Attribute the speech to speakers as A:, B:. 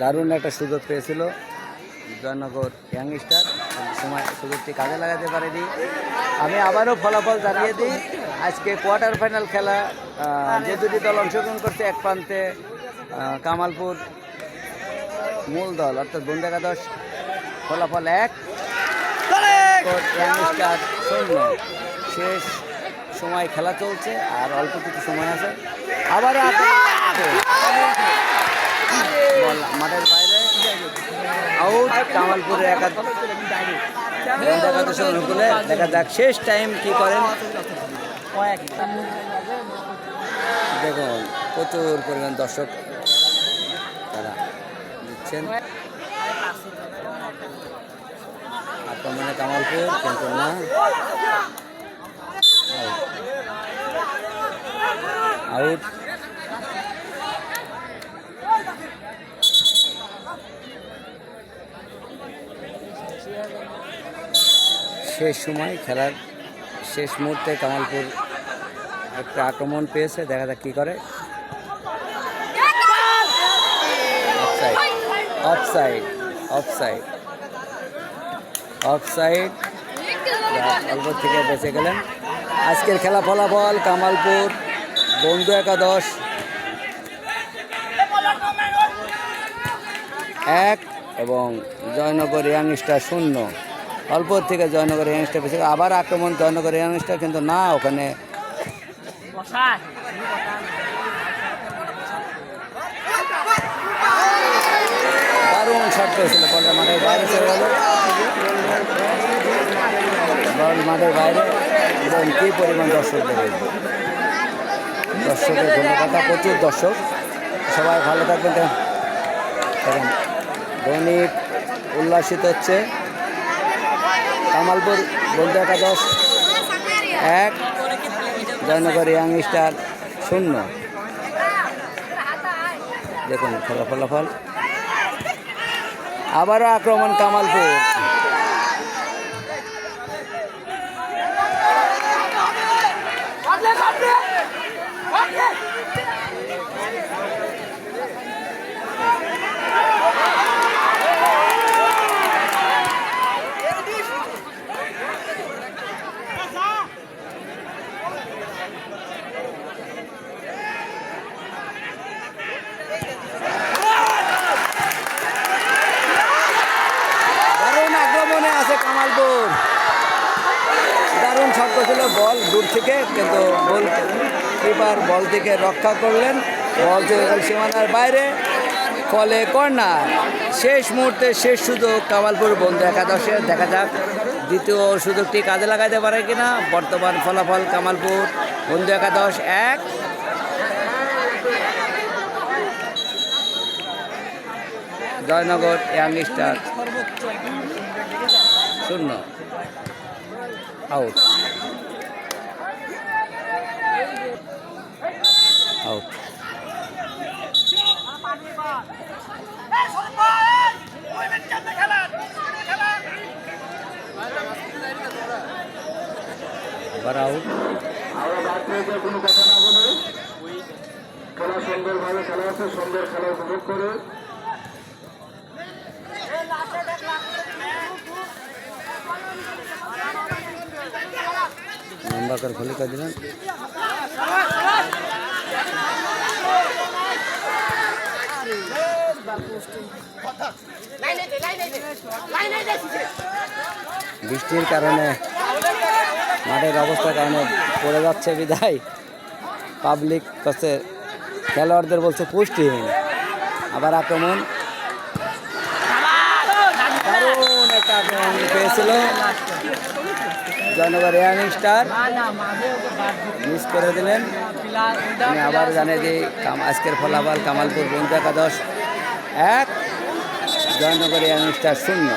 A: দারুণ একটা সুযোগ পেয়েছিল। জয়নগর ইয়াংস্টার। সময়, সুযোগটি কাজে লাগাতে পারেনি। আমি আবারও ফলাফল জানিয়ে দিই, আজকে কোয়ার্টার ফাইনাল খেলা যে দুটি দল অংশগ্রহণ করছে, এক প্রান্তে কামালপুর মূল দল, অর্থাৎ বন্ধু একাদশ ফলাফল এক। ইয়াংস্টার শূন্য। শেষ সময় খেলা চলছে, আর অল্প কিছু সময় আছে। আবারও মাঠের বাইরে। আউট কামালপুরে একাদশ দেখা যাক শেষ টাইম কি করেন। দেখুন, প্রচুর পরিমাণ দর্শক তারা দিচ্ছেন। আক্রমণে কামালপুর, কিন্তু না। আউট শেষ সময় খেলার শেষ মুহূর্তে কামালপুর একটা আক্রমণ পেয়েছে, দেখা যাক কী করে। অফসাইড অফসাইড অফসাইড অল্প থেকে বেঁচে গেলেন। আজকের খেলা ফলাফল কামালপুর, বন্ধু একাদশ। এক এবং জয়নগর ইয়াংস্টার শূন্য। অল্প থেকে জয়নগর ইয়াংস্টার পেছে আবার আক্রমণ জয়নগর ইয়াংস্টার কিন্তু না, ওখানে দারুণ শট পেয়েছিল, বলটা মাঠের বাইরে চলে গেল। বল মাঠের বাইরে। এবং কী পরিমাণ দর্শক দর্শকের ধন্যবাদ, প্রচুর দর্শক। সবাই ভালো থাকবেন। দেখুন দৈনিক উল্লাসিত হচ্ছে। কামালপুর বন্ধু একাদশ, এক, জয়নগর ইয়াং স্টার, শূন্য। দেখুন খেলা ফলাফল। আবারও আক্রমণ কামালপুর। দারুণ আক্রমণে আছে কামালপুর। দারুণ শট ছিল বল দূর থেকে, কিন্তু বল কিপার বল থেকে রক্ষা করলেন। বল সীমানার বাইরে, ফলে কর্নার। শেষ মুহূর্তে শেষ সুযোগ কামালপুর বন্ধু একাদশে। দেখা যাক দ্বিতীয় সুযোগটি কাজে লাগাইতে পারে কিনা। বর্তমান ফলাফল কামালপুর বন্ধু একাদশ এক। Joynagar young star. শূন্য। আউট আউট
B: কোনো কথা না বলে খেলা সুন্দরভাবে খেলা আছে, সুন্দর খেলা উপভোগ করে।
A: লম্বা করে খলি দিলেন। বৃষ্টির কারণে, মাঠের অবস্থার কারণে পড়ে যাচ্ছে বিদায়। পাবলিক কাছে খেলোয়াড়দের বলছে পুষ্টিহীন আবার আক্রমণ পেয়েছিল। জয়নগর এয়ার স্টার মিস করে দিলেন। আমি আবার জানিয়ে দিই আজকের ফলাফল কামালপুর বন্ধু একাদশ। এক, জয়নগর এয়ার স্টার শূন্য।